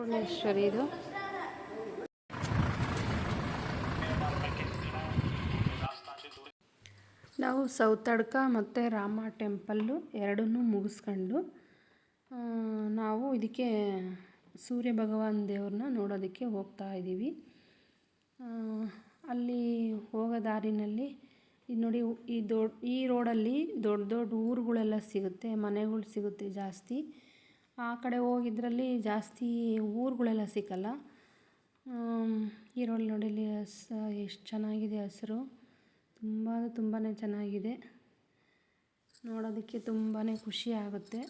ಭುವನೇಶ್ವರಿ ಇದು. ನಾವು ಸೌತಡ್ಕ ಮತ್ತು ರಾಮ ಟೆಂಪಲ್ಲು ಎರಡನ್ನೂ ಮುಗಿಸ್ಕೊಂಡು ನಾವು ಇದಕ್ಕೆ ಸೂರ್ಯ ಭಗವಾನ್ ದೇವ್ರನ್ನ ನೋಡೋದಕ್ಕೆ ಹೋಗ್ತಾ ಇದ್ದೀವಿ. ಅಲ್ಲಿ ಹೋಗೋ ದಾರಿನಲ್ಲಿ ಇದು ನೋಡಿ, ಈ ದೊಡ್ಡ ಈ ರೋಡಲ್ಲಿ ದೊಡ್ಡ ದೊಡ್ಡ ಊರುಗಳೆಲ್ಲ ಸಿಗುತ್ತೆ, ಮನೆಗಳು ಸಿಗುತ್ತೆ ಜಾಸ್ತಿ. ಆ ಕಡೆ ಹೋಗಿದ್ರಲ್ಲಿ ಜಾಸ್ತಿ ಊರುಗಳೆಲ್ಲ ಸಿಕ್ಕಲ್ಲ ಈರೋಳು ನೋಡಿಲಿ ಹಸ್ ಎಷ್ಟು ಚೆನ್ನಾಗಿದೆ ಹಸಿರು. ತುಂಬ ತುಂಬಾ ಚೆನ್ನಾಗಿದೆ. ನೋಡೋದಕ್ಕೆ ತುಂಬಾ ಖುಷಿ ಆಗುತ್ತೆ.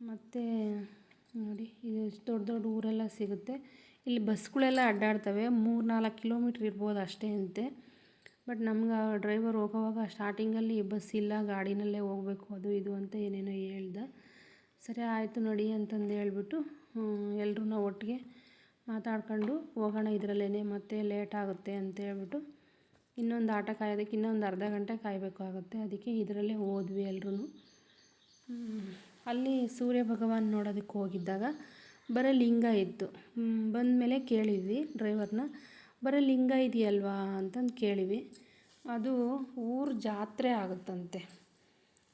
ಮತ್ತು ನೋಡಿ, ಇದು ದೊಡ್ಡ ದೊಡ್ಡ ಊರೆಲ್ಲ ಸಿಗುತ್ತೆ. ಇಲ್ಲಿ ಬಸ್ಗಳೆಲ್ಲ ಅಡ್ಡಾಡ್ತವೆ. ಮೂರು ನಾಲ್ಕು ಕಿಲೋಮೀಟ್ರ್ ಇರ್ಬೋದು ಅಷ್ಟೇ ಅಂತೆ. ಬಟ್ ನಮ್ಗೆ ಡ್ರೈವರ್ ಹೋಗೋವಾಗ ಸ್ಟಾರ್ಟಿಂಗಲ್ಲಿ ಬಸ್ ಇಲ್ಲ, ಗಾಡಿನಲ್ಲೇ ಹೋಗಬೇಕು, ಅದು ಇದು ಅಂತ ಏನೇನೋ ಹೇಳ್ದ. ಸರಿ ಆಯಿತು ನಡಿ ಅಂತಂದು ಹೇಳ್ಬಿಟ್ಟು ಎಲ್ಲರೂ ನಾವು ಒಟ್ಟಿಗೆ ಮಾತಾಡ್ಕೊಂಡು ಹೋಗೋಣ ಇದರಲ್ಲೇ ಮತ್ತೆ ಲೇಟ್ ಆಗುತ್ತೆ ಅಂತ ಹೇಳ್ಬಿಟ್ಟು ಇನ್ನೊಂದು ಆಟ ಕಾಯೋದಕ್ಕೆ ಇನ್ನೊಂದು ಅರ್ಧ ಗಂಟೆ ಕಾಯಬೇಕಾಗುತ್ತೆ ಅದಕ್ಕೆ ಇದರಲ್ಲೇ ಹೋದ್ವಿ ಎಲ್ಲರೂ ಅಲ್ಲಿ ಸೂರ್ಯ ಭಗವಾನ್ ನೋಡೋದಕ್ಕೆ ಹೋಗಿದ್ದಾಗ ಬರೀ ಲಿಂಗ ಇತ್ತು. ಬಂದಮೇಲೆ ಕೇಳಿದ್ವಿ ಡ್ರೈವರ್ನ ಬರೀ ಲಿಂಗ ಇದೆಯಲ್ವಾ ಅಂತಂದು ಕೇಳಿವಿ ಅದು ಊರು ಜಾತ್ರೆ ಆಗುತ್ತಂತೆ.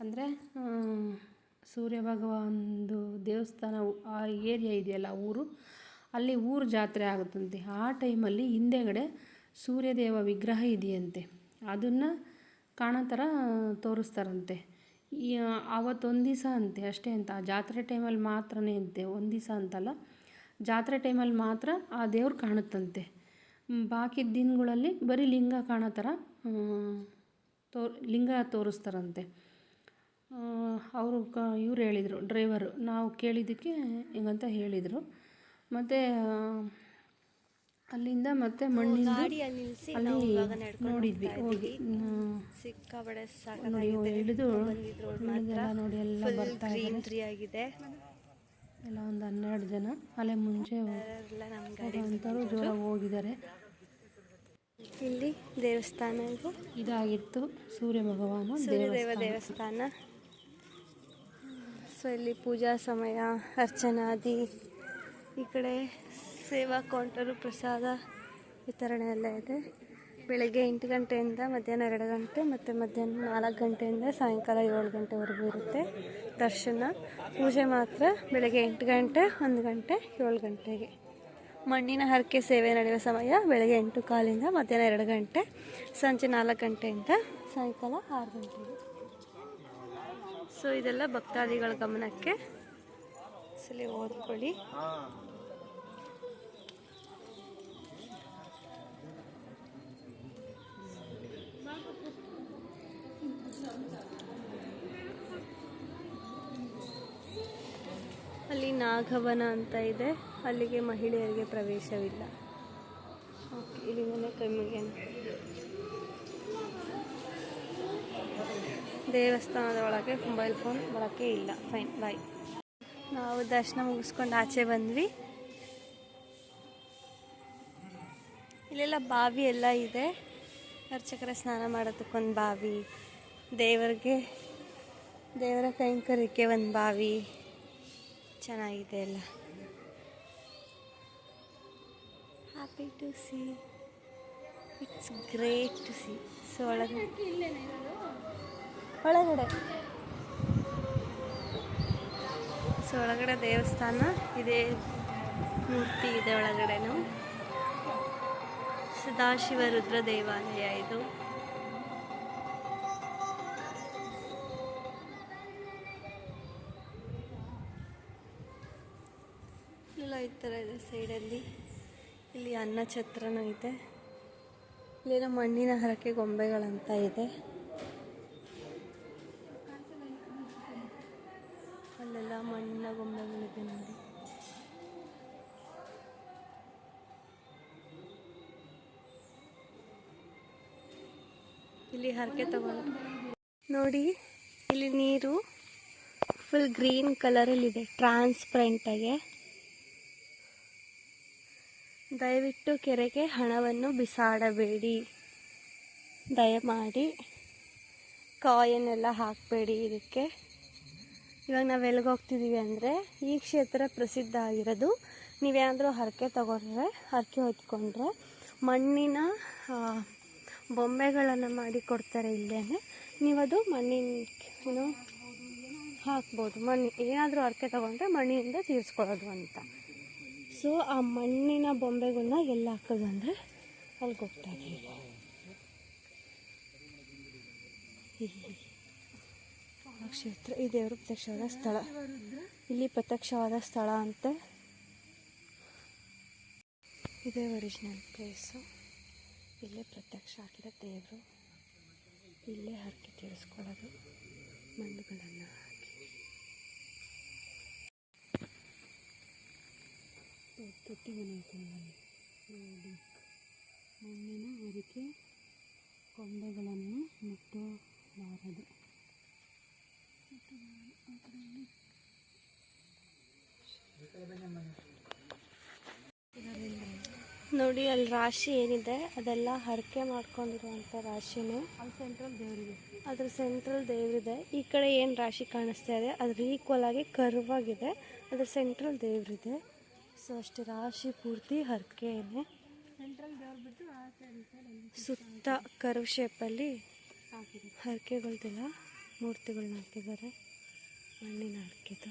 ಅಂದರೆ ಸೂರ್ಯ ಭಗವಾನ್ದು ದೇವಸ್ಥಾನ ಆ ಏರಿಯಾ ಇದೆಯಲ್ಲ ಊರು, ಅಲ್ಲಿ ಊರು ಜಾತ್ರೆ ಆಗುತ್ತಂತೆ. ಆ ಟೈಮಲ್ಲಿ ಹಿಂದೆಗಡೆ ಸೂರ್ಯದೇವ ವಿಗ್ರಹ ಇದೆಯಂತೆ. ಅದನ್ನು ಕಾಣೋ ಥರ ತೋರಿಸ್ತಾರಂತೆ. ಆವತ್ತೊಂದು ದಿವಸ ಅಂತೆ ಅಷ್ಟೇ ಅಂತ. ಆ ಜಾತ್ರೆ ಟೈಮಲ್ಲಿ ಮಾತ್ರನೇ ಅಂತೆ, ಒಂದು ದಿವಸ ಅಂತಲ್ಲ. ಜಾತ್ರೆ ಟೈಮಲ್ಲಿ ಮಾತ್ರ ಆ ದೇವ್ರು ಕಾಣುತ್ತಂತೆ. ಬಾಕಿ ದಿನಗಳಲ್ಲಿ ಬರೀ ಲಿಂಗ ಕಾಣೋ ಥರ ತೋ, ಲಿಂಗ ತೋರಿಸ್ತಾರಂತೆ. ಅವರು ಕ ಇವ್ರು ಹೇಳಿದರು ಡ್ರೈವರು ನಾವು ಕೇಳಿದ್ದಕ್ಕೆ ಹಿಂಗಂತ ಹೇಳಿದರು. ಮತ್ತು ಅಲ್ಲಿಂದ ಮತ್ತೆ ನಾವು ಅಲ್ಲಿ ನೋಡಿದ್ವಿ. ಹೋಗಿ. ಸಿಕ್ಕಾಪಡೆ ನೋಡಿ ಇಳಿದು ನೋಡಿ ಎಲ್ಲ ಬರ್ತಾ ಆಗಿದೆ. ಎಲ್ಲ ಒಂದು ಹನ್ನೆರಡು ಜನ. ಅಲ್ಲೇ ಮುಂಚೆ ಹೋಗೋಂಥವ್ರು ಜೋರಾಗಿ ಹೋಗಿದ್ದಾರೆ. ಇಲ್ಲಿ ದೇವಸ್ಥಾನ ಇದು. ಇದಾಗಿತ್ತು ಸೂರ್ಯ ಭಗವಾನ ದೇವಸ್ಥಾನ. ಸೊ ಇಲ್ಲಿ ಪೂಜಾ ಸಮಯ, ಅರ್ಚನಾದಿ, ಈ ಕಡೆ ಸೇವಾ ಕೌಂಟರು ಪ್ರಸಾದ ವಿತರಣೆ ಎಲ್ಲ ಇದೆ. ಬೆಳಗ್ಗೆ ಎಂಟು ಗಂಟೆಯಿಂದ ಮಧ್ಯಾಹ್ನ ಎರಡು ಗಂಟೆ ಮತ್ತು ಮಧ್ಯಾಹ್ನ ನಾಲ್ಕು ಗಂಟೆಯಿಂದ ಸಾಯಂಕಾಲ ಏಳು ಗಂಟೆವರೆಗೂ ಇರುತ್ತೆ ದರ್ಶನ. ಪೂಜೆ ಮಾತ್ರ ಬೆಳಗ್ಗೆ ಎಂಟು ಗಂಟೆ, ಒಂದು ಗಂಟೆ, ಏಳು ಗಂಟೆಗೆ. ಮಣ್ಣಿನ ಹರಕೆ ಸೇವೆ ನಡೆಯುವ ಸಮಯ ಬೆಳಗ್ಗೆ ಎಂಟು ಕಾಲಿಂದ ಮಧ್ಯಾಹ್ನ ಎರಡು ಗಂಟೆ, ಸಂಜೆ ನಾಲ್ಕು ಗಂಟೆಯಿಂದ ಸಾಯಂಕಾಲ ಆರು ಗಂಟೆಗೆ. ಸೊ ಇದೆಲ್ಲ ಭಕ್ತಾದಿಗಳ ಗಮನಕ್ಕೆ. ಸಲಿ ಓದ್ಕೊಳ್ಳಿ. ಅಲ್ಲಿ ನಾಗವನ ಅಂತ ಇದೆ. ಅಲ್ಲಿಗೆ ಮಹಿಳೆಯರಿಗೆ ಪ್ರವೇಶವಿಲ್ಲ. ಇಲ್ಲಿ ಇಲ್ಲಿಂದಲೇ ಕೈ ಮುಗಿಯೋಣ ದೇವಸ್ಥಾನದ ಒಳಗೆ ಮೊಬೈಲ್ ಫೋನ್ ಬಳಕೆ ಇಲ್ಲ. ಫೈನ್ ಬಾಯ್ ನಾವು ದರ್ಶನ ಮುಗಿಸ್ಕೊಂಡು ಆಚೆ ಬಂದ್ವಿ. ಇಲ್ಲೆಲ್ಲ ಬಾವಿ ಎಲ್ಲ ಇದೆ. ಅರ್ಚಕರ ಸ್ನಾನ ಮಾಡೋದಕ್ಕೊಂದು ಬಾವಿ. ದೇವರಿಗೆ, ದೇವರ ಕೈಂಕರ್ಯಕ್ಕೆ ಒಂದು ಬಾವಿ. ಚೆನ್ನಾಗಿದೆ ಎಲ್ಲ. Happy to see it's great to see so ಒಳಗೆ ಒಳಗಡೆ. ಸೊ, ಒಳಗಡೆ ದೇವಸ್ಥಾನ, ಇದೆ ಮೂರ್ತಿ ಇದೆ ಒಳಗಡೆನು. ಸದಾಶಿವ ರುದ್ರ ದೇವಾಲಯ ಇದು. ಎಲ್ಲ ಈ ಥರ ಇದೆ ಸೈಡಲ್ಲಿ. ಇಲ್ಲಿ ಅನ್ನ ಛತ್ರನೂ ಇದೆ. ಇಲ್ಲೇನೋ ಮಣ್ಣಿನ ಹರಕೆ ಗೊಂಬೆಗಳಂತ ಇದೆ. ಮಣ್ಣಿನ ಗೊಂಬೆಗಳಿದೆ ನೋಡಿ. ಇಲ್ಲಿ ಹರಕೆ ತಗೊಂಡು ನೋಡಿ, ಇಲ್ಲಿ ನೀರು ಫುಲ್ ಗ್ರೀನ್ ಕಲರಲ್ಲಿದೆ ಟ್ರಾನ್ಸ್ಪರೆಂಟಾಗೆ ದಯವಿಟ್ಟು ಕೆರೆಗೆ ಹಣವನ್ನು ಬಿಸಾಡಬೇಡಿ. ದಯಮಾಡಿ ಕಾಯನ್ನೆಲ್ಲ ಹಾಕಬೇಡಿ ಇದಕ್ಕೆ. ಇವಾಗ ನಾವು ಎಲ್ಲಿಗೆ ಹೋಗ್ತಿದ್ದೀವಿ ಅಂದರೆ ಈ ಕ್ಷೇತ್ರ ಪ್ರಸಿದ್ಧ ಆಗಿರೋದು. ನೀವೇನಾದರೂ ಹರಕೆ ತಗೊಂಡ್ರೆ, ಹರಕೆ ಹೊತ್ಕೊಂಡ್ರೆ ಮಣ್ಣಿನ ಬೊಂಬೆಗಳನ್ನು ಮಾಡಿ ಕೊಡ್ತಾರೆ ಇಲ್ಲೇ ನೀವದು ಮಣ್ಣಿನ, ಏನು, ಹಾಕ್ಬೋದು. ಮಣ್ಣು ಏನಾದರೂ ಹರಕೆ ತಗೊಂಡ್ರೆ ಮಣ್ಣಿನಿಂದ ತೀರಿಸ್ಕೊಳ್ಳೋದು ಅಂತ. ಸೊ ಆ ಮಣ್ಣಿನ ಬೊಂಬೆಗಳನ್ನ ಎಲ್ಲ ಹಾಕೋದು ಅಂದರೆ ಅಲ್ಲಿಗೆ ಹೋಗ್ತಾ ಕ್ಷೇತ್ರ ಈ ದೇವರು ಪ್ರತ್ಯಕ್ಷವಾದ ಸ್ಥಳ. ಇಲ್ಲಿ ಪ್ರತ್ಯಕ್ಷವಾದ ಸ್ಥಳ ಅಂತ. ಇದೇ ಒರಿಜಿನಲ್ ಪ್ಲೇಸು ಇಲ್ಲೇ ಪ್ರತ್ಯಕ್ಷ ಆಗಿರೋ ದೇವರು. ಇಲ್ಲೇ ಹರಕೆ ತೀರಿಸ್ಕೊಳ್ಳೋದು. ಮಣ್ಣುಗಳನ್ನು ಹಾಕಿ. ತೊಟ್ಟಿ ಮನೆ ನೋಡಿ. ಮಣ್ಣಿನ ಹರಿಕೆ ಕೊಂಬೆಗಳನ್ನು ಮುಟ್ಟಬಾರದು ನೋಡಿ, ಅಲ್ಲಿ ರಾಶಿ ಏನಿದೆ, ಅದೆಲ್ಲ ಹರಕೆ ಮಾಡ್ಕೊಂಡಿರುವಂಥ ರಾಶಿನೇ. ಅಲ್ಲಿ ಸೆಂಟ್ರಲ್ ದೇವರಿದೆ ಅದ್ರ ಸೆಂಟ್ರಲ್ ದೇವರಿದೆ. ಈ ಕಡೆ ಏನು ರಾಶಿ ಕಾಣಿಸ್ತಾ ಇದೆ, ಅದ್ರ ಈಕ್ವಲ್ ಆಗಿ ಕರ್ವ್ ಆಗಿದೆ. ಅದ್ರ ಸೆಂಟ್ರಲ್ ದೇವರಿದೆ. ಸೊ ಅಷ್ಟು ರಾಶಿ ಪೂರ್ತಿ ಹರಕೆನೆ. ಸುತ್ತ ಕರ್ವ್ ಶೇಪಲ್ಲಿ ಹರಕೆಗಳ್ದೆಲ್ಲ ಮೂರ್ತಿಗಳನ್ನ ಹಾಕಿದ್ದಾರೆ. ಮಣ್ಣಿನ ಹಾಕಿದ್ದು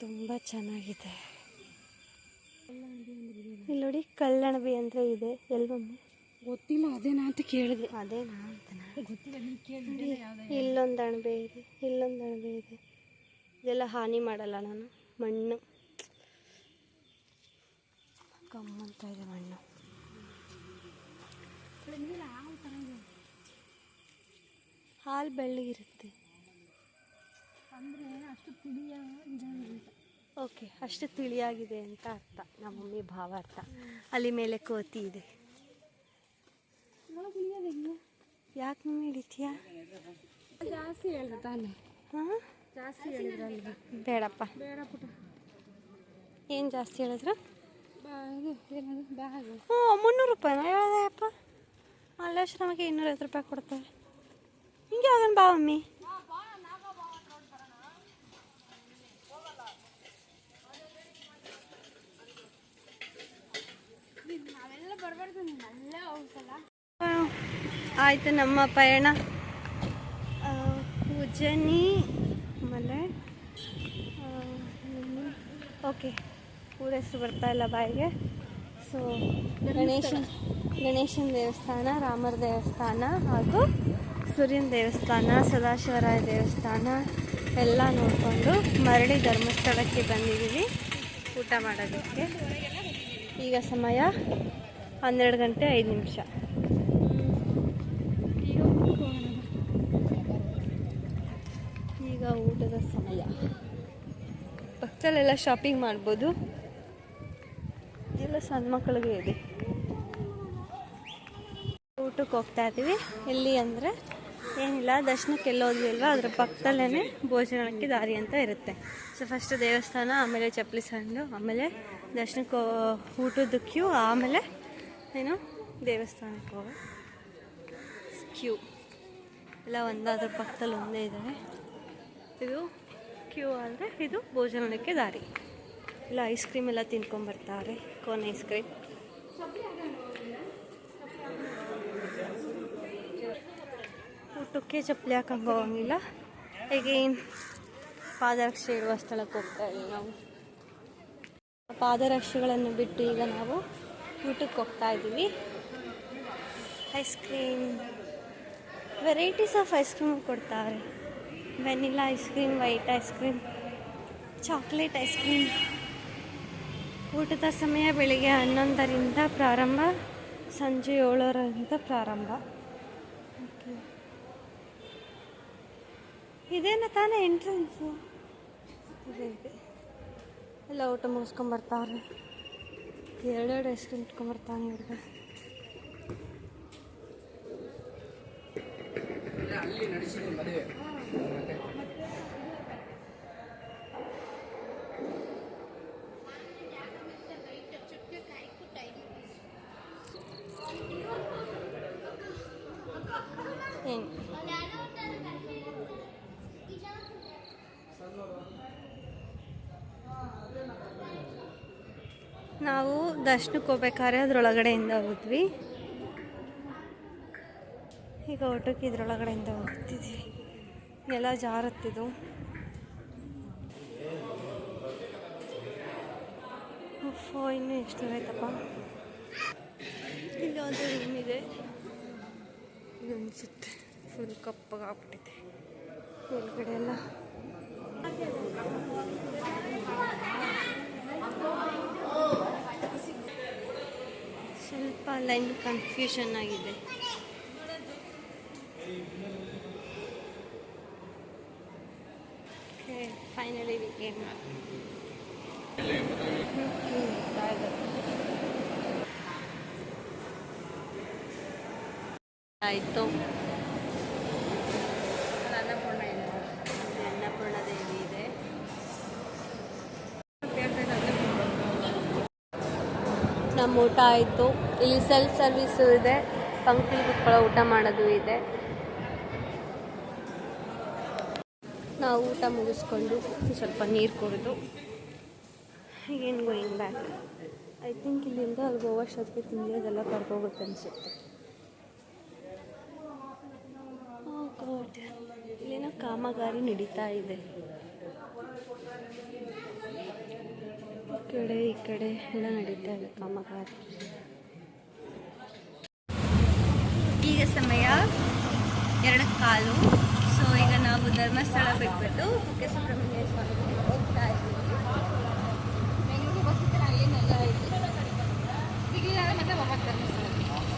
ತುಂಬ ಚೆನ್ನಾಗಿದೆ. ಇಲ್ಲಿ ನೋಡಿ ಕಲ್ಲಣಬಿ ಅಂದರೆ ಇದೆ ಎಲ್ವೊಮ್ಮೆ ಗೊತ್ತಿಲ್ಲ ಅದೇನಾ ಅಂತ ಕೇಳಿದೆ. ಅದೇನಾ ಅಂತನಾ ಗೊತ್ತಿಲ್ಲ ಇಲ್ಲೊಂದು ಅಣಬೆ ಇದೆ ಇಲ್ಲೊಂದು ಅಣಬೆ ಇದೆ. ಇದೆಲ್ಲ ಹಾನಿ ಮಾಡಲ್ಲ ನಾನು ಮಣ್ಣು. ಕಮ್ಮಂತ ಇದೆ ಮಣ್ಣು. ಹಾಲು ಬೆಳ್ಳಗಿರುತ್ತೆ ಅಂದರೆ ಅಷ್ಟು ಓಕೆ ಅಷ್ಟು ತಿಳಿಯಾಗಿದೆ ಅಂತ ಅರ್ಥ. ನಮ್ಮ ಮಮ್ಮಿ ಭಾವಾರ್ಥ ಅಲ್ಲಿ ಮೇಲೆ ಕೋತಿ ಇದೆ. ಯಾಕೆ ಮಮ್ಮಿ ಹಿಡಿತೀಯಾ? ಜಾಸ್ತಿ ಹೇಳಿದೆ ತಾನೆ? ಹಾಂ? ಜಾಸ್ತಿ ಹೇಳಿದ್ರಲ್ವ ಬೇಡಪ್ಪ. ಬೇಡ ಪುಟ ಏನು ಜಾಸ್ತಿ ಹೇಳಿದ್ರು? ಹ್ಞೂ ಮುನ್ನೂರು ರೂಪಾಯಿನ? ಯಾವುದಪ್ಪ ನಮಗೆ ಇನ್ನೂರೈವತ್ತು ರೂಪಾಯಿ ಕೊಡ್ತಾರೆ. ಹಿಂಗೆ ಯಾವ್ದನ್ ಬಾ ಮಮ್ಮಿ ಆಯಿತು ನಮ್ಮ ಪಯಣ. ಆ, ಉಜ್ಜಯಿನಿ ಆಮೇಲೆ ಓಕೆ ಊರ ಹೆಸರು ಇಲ್ಲ ಬಾಯಿಗೆ. ಸೊ ಗಣೇಶನ್ ಗಣೇಶನ ದೇವಸ್ಥಾನ ರಾಮರ ದೇವಸ್ಥಾನ ಹಾಗೂ ಸೂರ್ಯನ ದೇವಸ್ಥಾನ ಸದಾಶಿವರಾಯ ದೇವಸ್ಥಾನ ಎಲ್ಲ ನೋಡಿಕೊಂಡು ಮರಳಿ ಧರ್ಮಸ್ಥಳಕ್ಕೆ ಬಂದಿದ್ದೀವಿ. ಊಟ ಮಾಡೋದಕ್ಕೆ. ಈಗ ಸಮಯ ಹನ್ನೆರಡು ಗಂಟೆ ಐದು ನಿಮಿಷ. ಈಗ ಊಟದ ಸಮಯ. ಪಕ್ಕದಲ್ಲೆಲ್ಲ ಶಾಪಿಂಗ್ ಮಾಡ್ಬೋದು. ಎಲ್ಲ ಸಣ್ಣ ಮಕ್ಕಳಿಗೆ ಇದೆ. ಊಟಕ್ಕೆ ಹೋಗ್ತಾ ಇದ್ದೀವಿ. ಎಲ್ಲಿ ಅಂದರೆ ಏನಿಲ್ಲ, ದರ್ಶನಕ್ಕೆ ಎಲ್ಲೋದ್ವಿ ಅಲ್ವಾ ಅದ್ರ ಪಕ್ಕದಲ್ಲೇ ಭೋಜನಕ್ಕೆ ದಾರಿ ಅಂತ ಇರುತ್ತೆ. ಸೊ ಫಸ್ಟ್ ದೇವಸ್ಥಾನ, ಆಮೇಲೆ ಚಪ್ಪಲಿ ಸಂಡು ಆಮೇಲೆ ದರ್ಶನಕ್ಕೆ, ಊಟದ ಕ್ಯೂ ಆಮೇಲೆ ಏನು ದೇವಸ್ಥಾನಕ್ಕೆ ಹೋಗೋ ಕ್ಯೂ ಎಲ್ಲ ಒಂದಾದ್ರ ಪಕ್ಕದಲ್ಲಿ ಒಂದೇ ಇದ್ದಾವೆ ಇದು ಕ್ಯೂ ಆದರೆ ಇದು ಭೋಜನಕ್ಕೆ ದಾರಿ. ಇಲ್ಲ ಐಸ್ ಕ್ರೀಮ್ ಎಲ್ಲ ತಿನ್ಕೊಂಬರ್ತಾರೆ ಕೋನ್ ಐಸ್ ಕ್ರೀಮ್ ಊಟಕ್ಕೆ ಚಪ್ಪಲಿ ಹಾಕಂಗೆ ಹೋಗಂಗಿಲ್ಲ ಅಗೇನ್ ಪಾದರಕ್ಷೆ ಇಡುವ ಸ್ಥಳಕ್ಕೆ ಹೋಗ್ತಾ ಇದ್ದೀವಿ ನಾವು. ಪಾದರಕ್ಷೆಗಳನ್ನು ಬಿಟ್ಟು ಈಗ ನಾವು ಊಟಕ್ಕೆ ಹೋಗ್ತಾ ಇದ್ದೀವಿ. Ice cream varieties of ice cream ಕೊಡ್ತಾರೆ. Vanilla ice cream white ice cream chocolate ice cream ಊಟದ ಸಮಯ ಬೆಳಿಗ್ಗೆ ಹನ್ನೊಂದರಿಂದ ಪ್ರಾರಂಭ, ಸಂಜೆ ಏಳರಿಂದ ಪ್ರಾರಂಭ. ಓಕೆ ಇದೇನ ತಾನೇ ಎಂಟ್ರೆನ್ಸು ಎಲ್ಲ ಊಟ ಮುಗಿಸ್ಕೊಂಬರ್ತಾವ್ರೆ ಎರಡೆರಡು ಐಸ್ ಕ್ರೀಮ್ ಇಟ್ಕೊಂಬರ್ತಾನೆ ಹುಡುಗ ಏನು? ನಾವು ದರ್ಶನಕ್ಕೆ ಹೋಗ್ಬೇಕಾದ್ರೆ ಅದ್ರೊಳಗಡೆಯಿಂದ ಹೋದ್ವಿ. ಈಗ ಊಟಕ್ಕೆ ಇದ್ರೊಳಗಡೆಯಿಂದ ಹೋಗ್ತಿದ್ವಿ. ಎಲ್ಲ ಜಾರತ್ತಿದು ಫೋ ಇನ್ನೂ ಎಷ್ಟು ಆಯ್ತಪ್ಪ ಇಲ್ಲಿ ಒಂದು ರೂಮ್ ಇದೆ. ಇದು ಅನಿಸುತ್ತೆ. ಫುಲ್ ಕಪ್ಪಾಗ್ಬಿಟ್ಟಿದೆ ಮೇಲ್ಗಡೆ ಎಲ್ಲ. ಸ್ವಲ್ಪ ಲೈನ್ ಕನ್ಫ್ಯೂಷನ್ ಆಗಿದೆ. ಓಕೆ ಫೈನಲಿ ವಿ ಕೇಮ್ ಆಯಿತು ಅನ್ನಪೂರ್ಣ ಇದೆ ಅನ್ನಪೂರ್ಣ ದೇವಿ ಇದೆ ನಮ್ಮ ಊಟ ಆಯಿತು. ಇಲ್ಲಿ ಸೆಲ್ಫ್ ಸರ್ವಿಸು ಇದೆ. ಪಂಕ್ತಿಲಿ ಕುತ್ಕೊಳ್ಳೋ ಊಟ ಮಾಡೋದು ಇದೆ. ನಾವು ಊಟ ಮುಗಿಸ್ಕೊಂಡು ಸ್ವಲ್ಪ ನೀರು ಕುಡಿದು ಏನು ಗೋಯಿಂಗ್ ಬ್ಯಾಕ್ ಐ ಥಿಂಕ್ ಇಲ್ಲಿಂದ ಅಲ್ಲಿ ಗೋವಾಷ್ಟೊತ್ತಿಗೆ ತಿಂದಿರೋದೆಲ್ಲ ಕರ್ಕೋಗುತ್ತೆ ಅನಿಸುತ್ತೆ. ಇಲ್ಲಿನ ಕಾಮಗಾರಿ ನಡೀತಾ ಇದೆ. ಕಡೆ ಈ ಕಡೆ ಎಲ್ಲ ನಡೀತಾ ಇದೆ ಕಾಮಗಾರಿ. ಈಗ ಸಮಯ ಎರಡು ಕಾಲು. ಸೊ ಈಗ ನಾವು ಧರ್ಮಸ್ಥಳ ಬಿಟ್ಬಿಟ್ಟು ಕುಕ್ಕೆ ಸುಬ್ರಹ್ಮಣ್ಯ ಸ್ವಾಮಿ ಹೋಗ್ತಾ ಇದ್ದೀವಿ.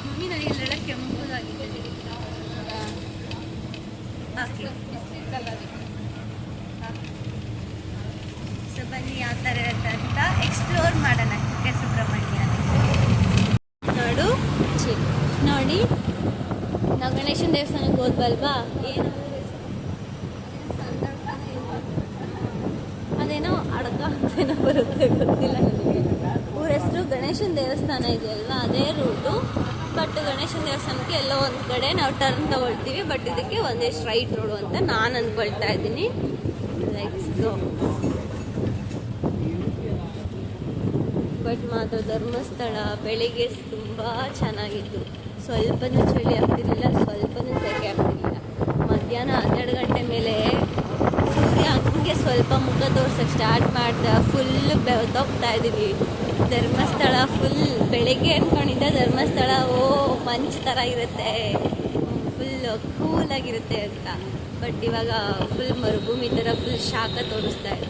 ಮಮ್ಮಿ ನನಗೆ ಇಲ್ಲೆಲ್ಲ ಕೆಂಪುದಾಗಿದೆ. ಸೊ ಬನ್ನಿ ಯಾವ ಥರ ಇರ್ತಾರೆ ಎಕ್ಸ್ಪ್ಲೋರ್ ಮಾಡೋಣ ಕುಕ್ಕೆ ಸುಬ್ರಹ್ಮಣ್ಯ. ನೋಡು ನೋಡಿ, ನಾವು ಗಣೇಶನ ದೇವಸ್ಥಾನಕ್ಕೆ ಹೋದ್ವಲ್ವಾ? ಏನು ಅದೇನೋ ಅಡಕ ಅಂತೇನೋ ಬರುತ್ತೆ ಗೊತ್ತಿಲ್ಲ ಊರ ಹೆಸರು ಗಣೇಶನ ದೇವಸ್ಥಾನ ಇದೆಯಲ್ವಾ? ಅದೇ ರೂಟು. ಬಟ್ ಗಣೇಶನ ದೇವಸ್ಥಾನಕ್ಕೆ ಎಲ್ಲೋ ಒಂದು ಕಡೆ ನಾವು ಟರ್ನ್ ತಗೊಳ್ತೀವಿ. ಬಟ್ ಇದಕ್ಕೆ ಒಂದೇ ಸ್ಟ್ರೈಟ್ ರೋಡು ಅಂತ ನಾನು ಅಂದ್ಕೊಳ್ತಾ ಇದ್ದೀನಿ. ಲೆಟ್ಸ್ ಗೋ ಬಟ್ ಮಾತ್ರ ಧರ್ಮಸ್ಥಳ ಬೆಳಿಗ್ಗೆ ತುಂಬ ಚೆನ್ನಾಗಿತ್ತು. ಸ್ವಲ್ಪನೂ ಚಳಿ ಆಗ್ತಿರಲಿಲ್ಲ, ಸ್ವಲ್ಪನೂ ಸೆಕೆ ಆಗ್ತಿರ್ಲಿಲ್ಲ. ಮಧ್ಯಾಹ್ನ ಹನ್ನೆರಡು ಗಂಟೆ ಮೇಲೆ ಸೂರ್ಯ ಹಂಗೆ ಸ್ವಲ್ಪ ಮುಖ ತೋರ್ಸಕ್ಕೆ ಸ್ಟಾರ್ಟ್ ಮಾಡ್ತಾ ಫುಲ್ ಬೆವತೋಗ್ತಾ ಇದ್ದೀವಿ. ಧರ್ಮಸ್ಥಳ ಫುಲ್ ಬೆಳಿಗ್ಗೆ ಅಂದ್ಕೊಂಡಿದ್ದೆ ಧರ್ಮಸ್ಥಳ, ಓ ಮಂಚ್ ಥರ ಇರುತ್ತೆ. ಫುಲ್ ಕೂಲಾಗಿರುತ್ತೆ ಅಂತ. ಬಟ್ ಇವಾಗ ಫುಲ್ ಮರುಭೂಮಿ ಥರ ಫುಲ್ ಶಾಖ ತೋರಿಸ್ತಾ ಇದೆ.